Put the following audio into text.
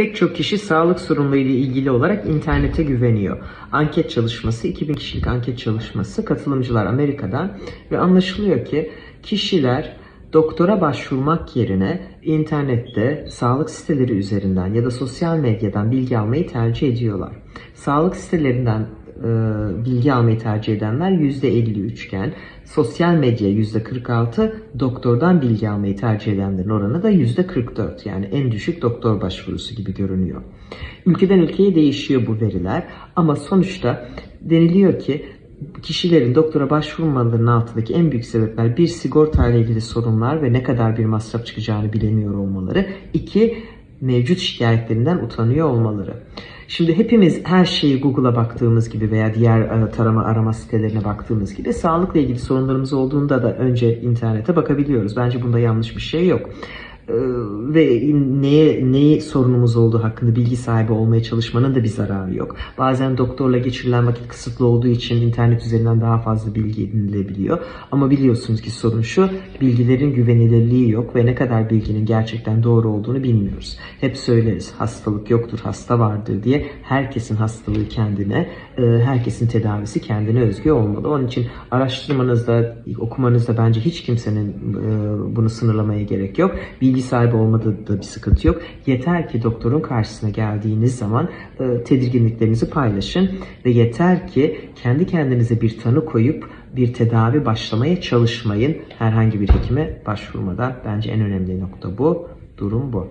Pek çok kişi sağlık sorunları ile ilgili olarak internete güveniyor. Anket çalışması, 2000 kişilik anket çalışması, katılımcılar Amerika'dan ve anlaşılıyor ki kişiler doktora başvurmak yerine internette sağlık siteleri üzerinden ya da sosyal medyadan bilgi almayı tercih ediyorlar. Sağlık sitelerinden bilgi almayı tercih edenler %53 iken sosyal medya %46, doktordan bilgi almayı tercih edenlerin oranı da %44 yani en düşük doktor başvurusu gibi görünüyor. Ülkeden ülkeye değişiyor bu veriler ama sonuçta deniliyor ki kişilerin doktora başvurmalarının altındaki en büyük sebepler bir sigorta ile ilgili sorunlar ve ne kadar bir masraf çıkacağını bilemiyor olmaları. iki mevcut şikayetlerinden utanıyor olmaları. Şimdi hepimiz her şeyi Google'a baktığımız gibi veya diğer e, tarama arama sitelerine baktığımız gibi sağlıkla ilgili sorunlarımız olduğunda da önce internete bakabiliyoruz. Bence bunda yanlış bir şey yok. Ee, ve neye neyi sorunumuz olduğu hakkında bilgi sahibi olmaya çalışmanın da bir zararı yok. Bazen doktorla geçirilen vakit kısıtlı olduğu için internet üzerinden daha fazla bilgi edinilebiliyor. Ama biliyorsunuz ki sorun şu, bilgilerin güvenilirliği yok ve ne kadar bilginin gerçekten doğru olduğunu bilmiyoruz. Hep söyleriz hastalık yoktur, hasta vardır diye. Herkesin hastalığı kendine, e, herkesin tedavisi kendine özgü olmalı. Onun için araştırmanızda, okumanızda bence hiç kimsenin e, bunu sınırlamaya gerek yok. Bilgi sahibi olmada da bir sıkıntı yok. Yeter ki doktorun karşısına geldiğiniz zaman e, tedirginliklerinizi paylaşın ve yeter ki kendi kendinize bir tanı koyup bir tedavi başlamaya çalışmayın. Herhangi bir hekime başvurmadan bence en önemli nokta bu. Durum bu.